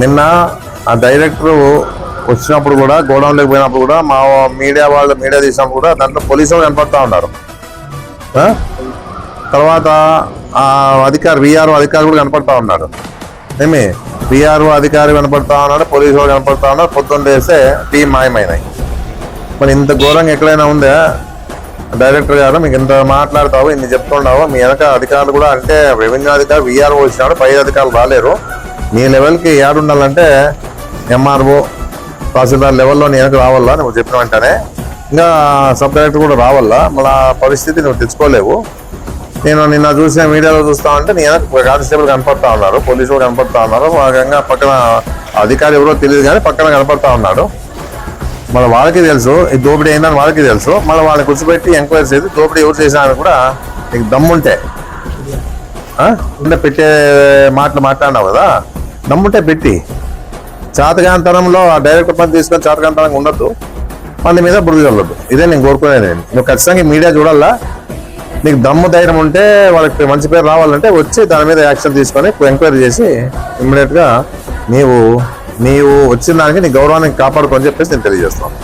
నిన్న ఆ డైరెక్టర్ వచ్చినప్పుడు కూడా గోడౌన్లోకి పోయినప్పుడు కూడా మా మీడియా వాళ్ళు మీడియా తీసినప్పుడు కూడా దాంట్లో పోలీసు వాళ్ళు కనపడతా ఉన్నారు తర్వాత ఆ అధికారి విఆర్ఓ అధికారి కూడా కనపడతా ఉన్నాడు ఏమి? విఆర్ఓ అధికారి కనపడతా ఉన్నాడు పోలీసు వాళ్ళు కనపడతా ఉన్నారు పొద్దున్న చేస్తే టీం మాయమైనాయి. మరి ఇంత ఘోరంగా ఎక్కడైనా ఉందా? డైరెక్టర్ గారు మీకు ఇంత మాట్లాడతావు ఇన్ని చెప్తుండవు మీ వెనక అధికారులు కూడా అంటే రెవెన్యూ అధికారి విఆర్ఓ వచ్చినాడు పై అధికారులు రాలేరు. మీ లెవెల్కి ఏడుండాలంటే ఎంఆర్ఓ తహసీల్దార్ లెవెల్లో నేను వెనక రావాలా? నువ్వు చెప్పిన వెంటనే. ఇంకా సబ్ డైరెక్టర్ కూడా రావాలా? మళ్ళీ పరిస్థితి నువ్వు తెచ్చుకోలేవు. నేను నిన్న చూసిన మీడియాలో చూస్తా ఉంటే నేను కానిస్టేబుల్ కనపడతా ఉన్నారు పోలీసులు కనపడతా ఉన్నారు భాగంగా పక్కన అధికారి ఎవరో తెలియదు కానీ పక్కన కనపడతా ఉన్నాడు. మళ్ళీ వాళ్ళకి తెలుసు ఈ దోపిడీ అయిందని వాళ్ళకి తెలుసు. మళ్ళీ వాళ్ళని కూర్చోబెట్టి ఎంక్వైరీ చేసి దోపిడీ ఎవరు చేసినా కూడా నీకు దమ్ముంటే. ఉంటే పెట్టే మాటలు మాట్లాడినావు కదా? దమ్ముంటే పెట్టి. చాతకాంతరంలో ఆ డైరెక్టర్ పని తీసుకొని చాతకాంతరంగా ఉండొద్దు. మంది మీద బురద చల్లొద్దు ఇదే నేను కోరుకునేది నువ్వు ఖచ్చితంగా మీడియా చూడాలా? నీకు దమ్ము ధైర్యం ఉంటే వాళ్ళకి మంచి పేరు రావాలంటే వచ్చి దాని మీద యాక్షన్ తీసుకొని ఎంక్వైరీ చేసి ఇమ్మీడియట్గా నీవు నీవు వచ్చిన దానికి నీ గౌరవాన్ని కాపాడుకొని చెప్పేసి నేను తెలియజేస్తాను